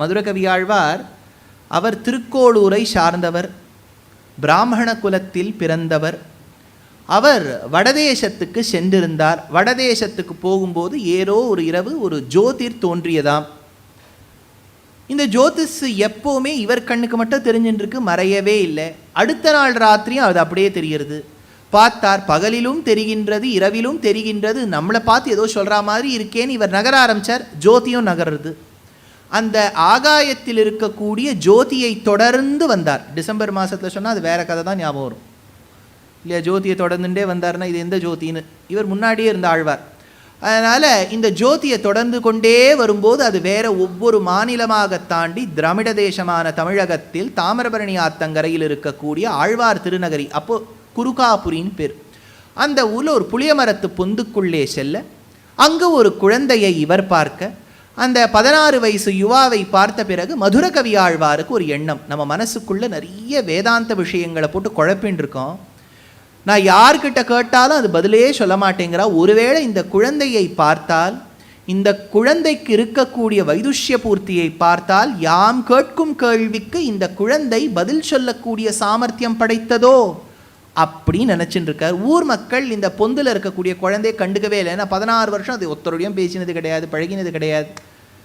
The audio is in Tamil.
மதுரகவியாழ்வார் அவர் திருக்கோளூரை சார்ந்தவர் பிராமண குலத்தில் பிறந்தவர். அவர் வடதேசத்துக்கு சென்றிருந்தார். வடதேசத்துக்கு போகும்போது ஏதோ ஒரு இரவு ஒரு ஜோதிர் தோன்றியதாம். இந்த ஜோதிஷ் எப்போவுமே இவர் கண்ணுக்கு மட்டும் தெரிஞ்சுட்டுருக்கு மறையவே இல்லை. அடுத்த நாள் ராத்திரியும் அது அப்படியே தெரிகிறது. பார்த்தார் பகலிலும் தெரிகின்றது இரவிலும் தெரிகின்றது. நம்மளை பார்த்து ஏதோ சொல்கிற மாதிரி இருக்கேன்னு இவர் நகர ஆரம்பிச்சார். ஜோதியும் நகர்றது. அந்த ஆகாயத்தில் இருக்கக்கூடிய ஜோதியை தொடர்ந்து வந்தார். டிசம்பர் மாதத்தில் சொன்னால் அது வேற கதை தான் ஞாபகம் வரும். இல்லையா? ஜோதியை தொடர்ந்துட்டே வந்தார்னா இது எந்த ஜோதின்னு? இவர் முன்னாடியே இருந்த ஆழ்வார். அதனால் இந்த ஜோதியை தொடர்ந்து கொண்டே வரும்போது அது வேற ஒவ்வொரு மாநிலமாக தாண்டி திராமிட தேசமான தமிழகத்தில் தாமிரபரணி ஆத்தங்கரையில் இருக்கக்கூடிய ஆழ்வார் திருநகரி அப்போ குருகாபுரின்னு பேர். அந்த ஊரில் ஒரு புளியமரத்து பொந்துக்குள்ளே செல்ல அங்கு ஒரு குழந்தையை இவர் பார்க்க அந்த பதினாறு வயசு யுவாவை பார்த்த பிறகு மதுர கவியாழ்வாருக்கு ஒரு எண்ணம். நம்ம மனசுக்குள்ளே நிறைய வேதாந்த விஷயங்களை போட்டு குழப்பின்னு இருக்கோம். நான் யார்கிட்ட கேட்டாலும் அது பதிலே சொல்ல மாட்டேங்கிறா. ஒருவேளை இந்த குழந்தையை பார்த்தால் இந்த குழந்தைக்கு இருக்கக்கூடிய வைதுஷ்ய பூர்த்தியை பார்த்தால் யாம் கேட்கும் கேள்விக்கு இந்த குழந்தை பதில் சொல்லக்கூடிய சாமர்த்தியம் படைத்ததோ? அப்படின்னு நினச்சிட்டு இருக்கார் ஊர் மக்கள் இந்த பொந்தில் இருக்கக்கூடிய குழந்தையை கண்டுக்கவே இல்லை. ஏன்னா பதினாறு வருஷம் அது ஒத்தரோடையும் பேசினது கிடையாது பழகினது கிடையாது.